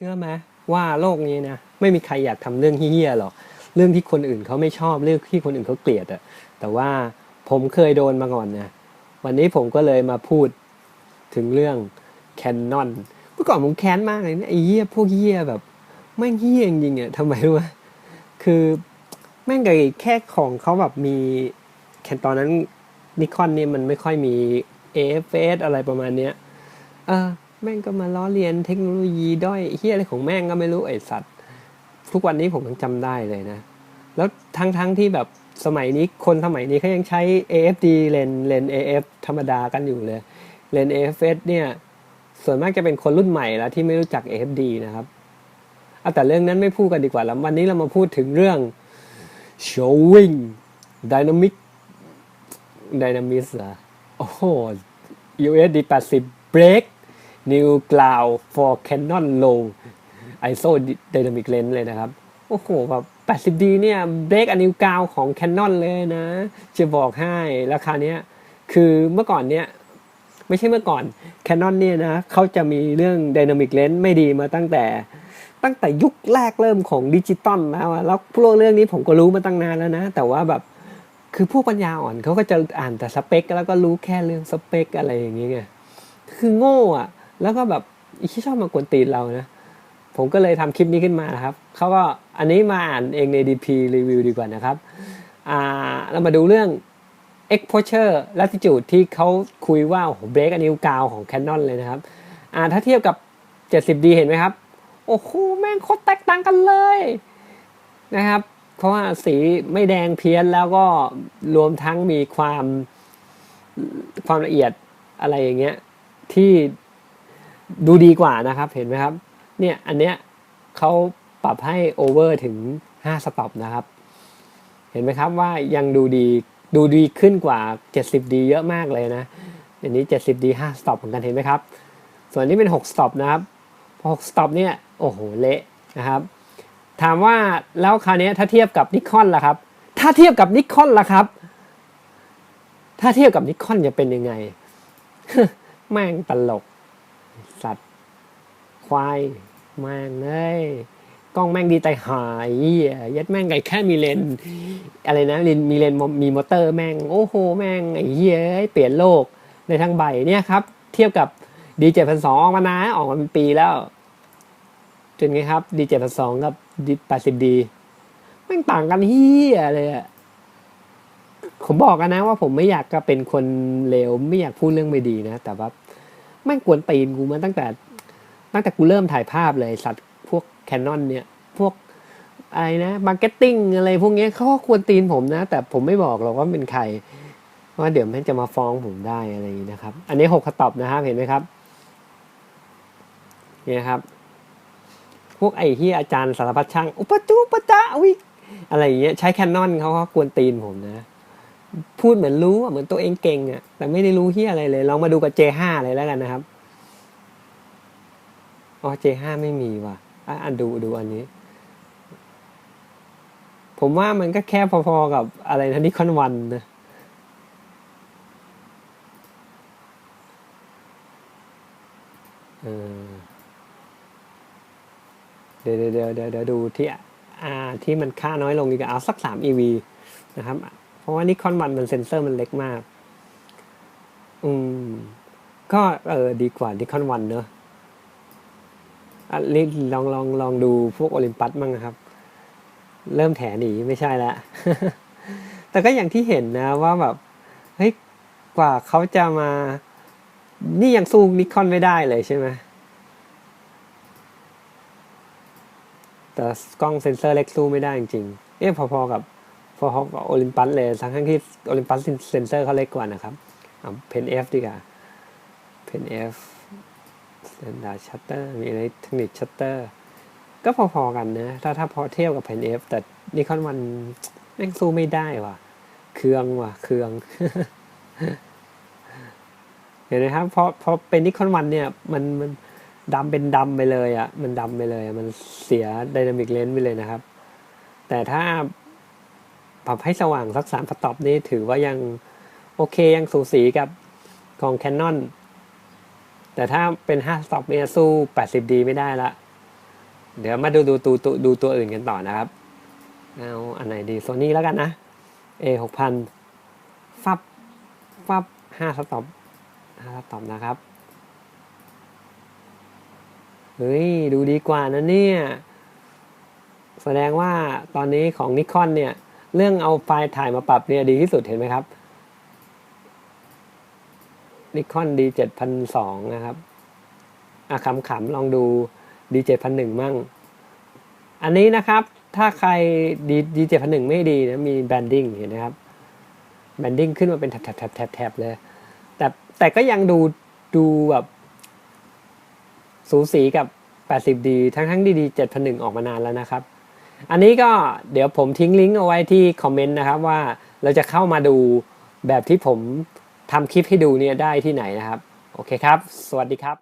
ชื่อไหมว่าโลกนี้นะไม่มีใครอยากทำเรื่องเฮี้ยหรอกเรื่องที่คนอื่นเขาไม่ชอบเรื่องที่คนอื่นเขาเกลียดอะแต่ว่าผมเคยโดนมาก่อนนะวันนี้ผมก็เลยมาพูดถึงเรื่องแคนนอนเมื่อก่อนผมแค้นมากเลยนะไอ้เหี้ยพวกเหี้ยแบบแม่เหี้ยจริงๆอะทำไมรู้ไหมคือแม่งไงแค่ของเขาแบบมีแคนตอนนั้นนิคอนเนี่ยมันไม่ค่อยมี AFS อะไรประมาณเนี้ยเออ แม่งก็มาล้อเลียนเทคโนโลยีด้อยเฮียอะไรของแม่งก็ไม่รู้ไอสัตว์ทุกวันนี้ผมยังจำได้เลยนะ แล้วทั้งทั้งที่แบบสมัยนี้คนสมัยนี้เขายังใช้ AFD เลนเลน AF ธรรมดากันอยู่เลยเลน AFS เนี่ย ส่วนมากจะเป็นคนรุ่นใหม่แล้วที่ไม่รู้จัก AFD นะครับเอาแต่เรื่องนั้นไม่พูดกันดีกว่าแล้ววันนี้เรามาพูดถึงเรื่อง showing dynamic dynamis เหรอโอ้โห USD 80 break new cloud for Canon low ISO dynamic lens เลยนะครับ โอ้โหแบบ 80D เนี่ย break a new cloud ของ Canon เลยนะ จะบอกให้ราคาเนี้ย คือเมื่อก่อนเนี้ยไม่ใช่เมื่อก่อน Canon เนี่ยนะเขาจะมีเรื่อง Dynamic Lens ไม่ดีมาตั้งแต่ตั้งแต่ยุคแรกเริ่มของดิจิตอลแล้วแล้วพวกเรื่องนี้ผมก็รู้มาตั้งนานแล้วนะ แต่ว่าแบบคือพวกปัญญาอ่อนเขาก็จะอ่านแต่สเปค แล้วก็รู้แค่เรื่องสเปค อะไรอย่างเงี้ยคือโง่อะ แล้วก็แบบอีที่ชอบมากวนตีนเรานะ ผมก็เลยทำคลิปนี้ขึ้นมานะครับ เขาก็อันนี้มาอ่านเองใน DP รีวิวดีกว่านะครับ อ่าเรามาดูเรื่อง exposure latitude ที่เขาคุยว่าโอ้โหเบรกอันนิ้วกาวของ Canon เลยนะครับ อ่าถ้าเทียบกับ 70D เห็นไหมครับ โอ้โห แม่งโคตรแตกต่างกันเลยนะครับ เพราะว่าสีไม่แดงเพี้ยนแล้วก็รวมทั้งมีความความละเอียดอะไรอย่างเงี้ยที่ ดูดีกว่านะครับเห็นไหมครับเนี่ยอันเนี้ยเขาปรับให้โอเวอร์ถึง 5 สต็อปนะครับ เห็นไหมครับว่ายังดูดีดูดีขึ้นกว่า 70D เยอะมากเลยนะ อันนี้ 70D 5 สต็อปเหมือนกันเห็นไหมครับ ส่วนนี้เป็น 6 สต็อปนะครับ6สต็อปเนี่ยโอ้โหเละนะครับ ถามว่าแล้วคราวนี้ถ้าเทียบกับนิคอนล่ะครับ ถ้าเทียบกับนิคอนล่ะครับ ถ้าเทียบกับนิคอนจะเป็นยังไง แม่งตลก สัตว์ ควายแม่งเลยกล้องแม่งดีแต่หายยัดแม่งไงแค่มีเลนอะไรนะเลนมีเลนมีมอเตอร์แม่งโอ้โหแม่งไอ้เหี้ยเปลี่ยนโลกในทั้งใบเนี่ยครับ เทียบกับดีเจ็ดพันสองออกมานานออกมาเป็นปีแล้วจนไงครับดีเจ็ดพันสองกับดีแปดสิบดีแม่งต่างกันเฮียเลยอะผมบอกกันนะว่าผมไม่อยากจะเป็นคนเลวไม่อยากพูดเรื่องไม่ดีนะ แต่ว่า แม่งกวนตีนกูมาตั้งแต่ ตั้งแต่กูเริ่มถ่ายภาพเลยสัตว์พวกแคนนอนเนี่ย พวกอะไรนะมาร์เก็ตติ้งอะไรพวกนี้เขาก็ควรตีนผมนะ แต่ผมไม่บอกหรอกว่าเป็นใครว่าเดี๋ยวม่งจะมาฟ้องผมได้อะไรนี้นะครับ อันนี้หกสต็อปนะครับเห็นไหมครับเนี่ยครับ พวกไอ้ที่อาจารย์สารพัดช่าง อุปจุปะจาวิอะไรอย่างเงี้ยใช้แคนนอนเขาก็กวนตีนผมนะ พูดเหมือนรู้เหมือนตัวเองเก่งอะแต่ไม่ได้รู้ที่อะไรเลย ลองมาดูกับ J5 เลยแล้วกันนะครับ อ๋อ J5 ไม่มีว่ะอะดูดูอันนี้ ผมว่ามันก็แค่พอๆกับอะไรนะนิคอนวันนะเดี๋ยวเดี๋ยวเดี๋ยวเดี๋ยวดูที่อ่าที่มันค่าน้อยลงดีกว่าเอาสักสาม EV นะครับ ราะว่านิคอนวันมันเซ็นเซอร์มันเล็กมาก อืม ก็เออดีกว่านิคอนวันเนอะอะลิลองลองลองดูพวกโอลิมปัสมั่งนะครับ เริ่มแถหนีไม่ใช่ล้วแต่ก็อย่างที่เห็นนะว่าแบบเฮ้ยกว่าเขาจะมา นี่ยังสู้นิคอนไม่ได้เลยใช่ไหมแต่กล้องเซ็นเซอร์เล็กสู้ไม่ได้จริงๆเอ๊ะพอๆกับ พอๆกับโอลิมปัสเลยทั้งที่โอลิมปัสเซ็นเซอร์เขาเล็กกว่านะครับเอาเพนเอฟดีกว่าเพนเอฟสแตนดาร์ดชัตเตอร์มีอะไรเทคนิคชัตเตอร์ก็พอๆกันนะ ถ้าถ้าพอเทียบกับ Pen F แต่นิคอนวันแม่งสู้ไม่ได้ว่ะ เครื่องว่ะ เครื่อง เห็นไหมครับพอพอเป็นนิคอนวันเนี่ย มันมันดำเป็นดำไปเลยอะ่ะ มันดำไปเลย มันเสียไดนามิกเลนส์ไปเลยนะครับ แต่ถ้า ปรับให้สว่างสักสามสต็อปนี่ถือว่ายังโอเคยังสูสีกับของ Canon แต่ถ้าเป็น5สต็อปเนี่ยสู้ 80D ไม่ได้ละ เดี๋ยวมาดูดูดูดูดูตัวอื่นกันต่อนะครับ เอาอันไหนดีโซนี่แล้วกันนะ A หกพันฟับฟับห้าสต็อปห้าสต็อปนะครับ เฮ้ย ดูดีกว่านะเนี่ย แสดงว่าตอนนี้ของนิคอนเนี่ย เรื่องเอาไฟล์ถ่ายมาปรับเนี่ยดีที่สุดเห็นไหมครับนิคอน D เจ็ดพันสองนะครับอะขำๆ ลองดู D เจ็ดพันหนึ่งมั่ง อันนี้นะครับ ถ้าใคร D D เจ็ดพันหนึ่งไม่ดีนะ มีแบนดิ้งเห็นไหมครับ แบนดิ้งขึ้นมาเป็นแถบแถบแถบแถบเลย แต่แต่ก็ยังดูดูแบบ สูสีกับ 80D ทั้งทั้งดีดี7001ออกมานานแล้วนะครับ อันนี้ก็เดี๋ยวผมทิ้งลิงก์เอาไว้ที่คอมเมนต์นะครับว่าเราจะเข้ามาดูแบบที่ผมทำคลิปให้ดูเนี่ยได้ที่ไหนนะครับ โอเคครับ สวัสดีครับ